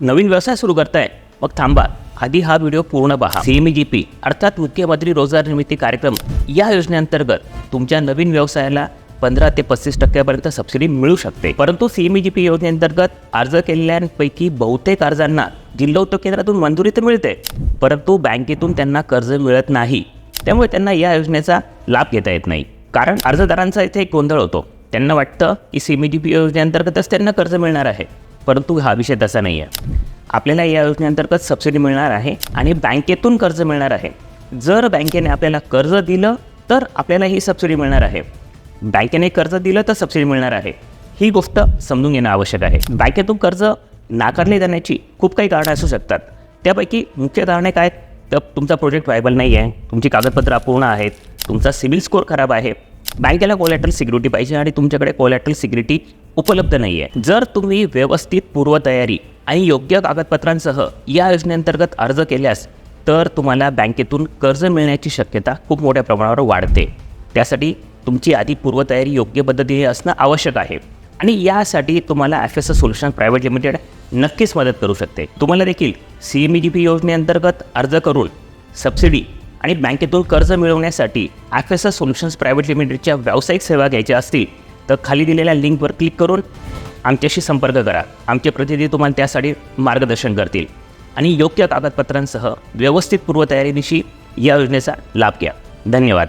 नवीन व्यवसाय सुरू करताय? मग थांबा. आधी हा व्हिडिओ पूर्ण पहा. सीएमईजीपी अर्थात मुख्यमंत्री रोजगार निर्मिती कार्यक्रम या योजनेअंतर्गत तुमच्या नवीन व्यवसायाला पंधरा ते पस्तीस टक्क्यापर्यंत सबसिडी मिळू शकते. परंतु सीएमईजीपी योजनेअंतर्गत अर्ज केलेल्यांपैकी बहुतेक अर्जांना जिल्हा उद्योग केंद्रातून मंजुरी तर मिळते परंतु बँकेतून त्यांना कर्ज मिळत नाही. त्यामुळे त्यांना या योजनेचा लाभ घेता येत नाही. कारण अर्जदारांचा इथे एक गोंधळ होतो. त्यांना वाटतं की सीएमईजीपी योजनेअंतर्गतच त्यांना कर्ज मिळणार आहे. परंतु हा विषय तसा नाही आहे आपल्याला या योजनेअंतर्गत सबसिडी मिळणार आहे आणि बँकेतून कर्ज मिळणार आहे. जर बँकेने आपल्याला कर्ज दिलं तर आपल्याला ही सबसिडी मिळणार आहे. बँकेने कर्ज दिलं तर सबसिडी मिळणार आहे. ही गोष्ट समजून घेणं आवश्यक आहे. बँकेतून कर्ज नाकारले जाण्याची खूप काही कारणं असू शकतात. त्यापैकी मुख्य कारणे काय? तर तुमचा प्रोजेक्ट व्हायबल नाही आहे तुमची कागदपत्रं अपूर्ण आहेत. तुमचा सिबिल स्कोअर खराब आहे. बँकेला कोलॅटरल सिक्युरिटी पाहिजे आणि तुमच्याकडे कोलॅटरल सिक्युरिटी उपलब्ध नाही आहे जर तुम्ही व्यवस्थित पूर्वतयारी आणि योग्य कागदपत्रांसह या योजनेअंतर्गत अर्ज केल्यास तर तुम्हाला बँकेतून कर्ज मिळण्याची शक्यता खूप मोठ्या प्रमाणावर वाढते. त्यासाठी तुमची आधी पूर्वतयारी योग्य पद्धतीने असणं आवश्यक आहे. आणि यासाठी तुम्हाला F S solution private limited नक्कीच मदत करू शकते. तुम्हाला देखील C M E G P योजनेअंतर्गत अर्ज करून सबसिडी आणि बँकेतून कर्ज मिळवण्यासाठी एफ एस सोल्युशन्स प्रायव्हेट लिमिटेडच्या व्यावसायिक सेवा घ्यायच्या असतील तर खाली दिलेल्या लिंकवर क्लिक करून आमच्याशी संपर्क करा. आमचे प्रतिनिधी तुम्हाला त्यासाठी मार्गदर्शन करतील. आणि योग्य कागदपत्रांसह व्यवस्थित पूर्वतयारीनिशी या योजनेचा लाभ घ्या. धन्यवाद.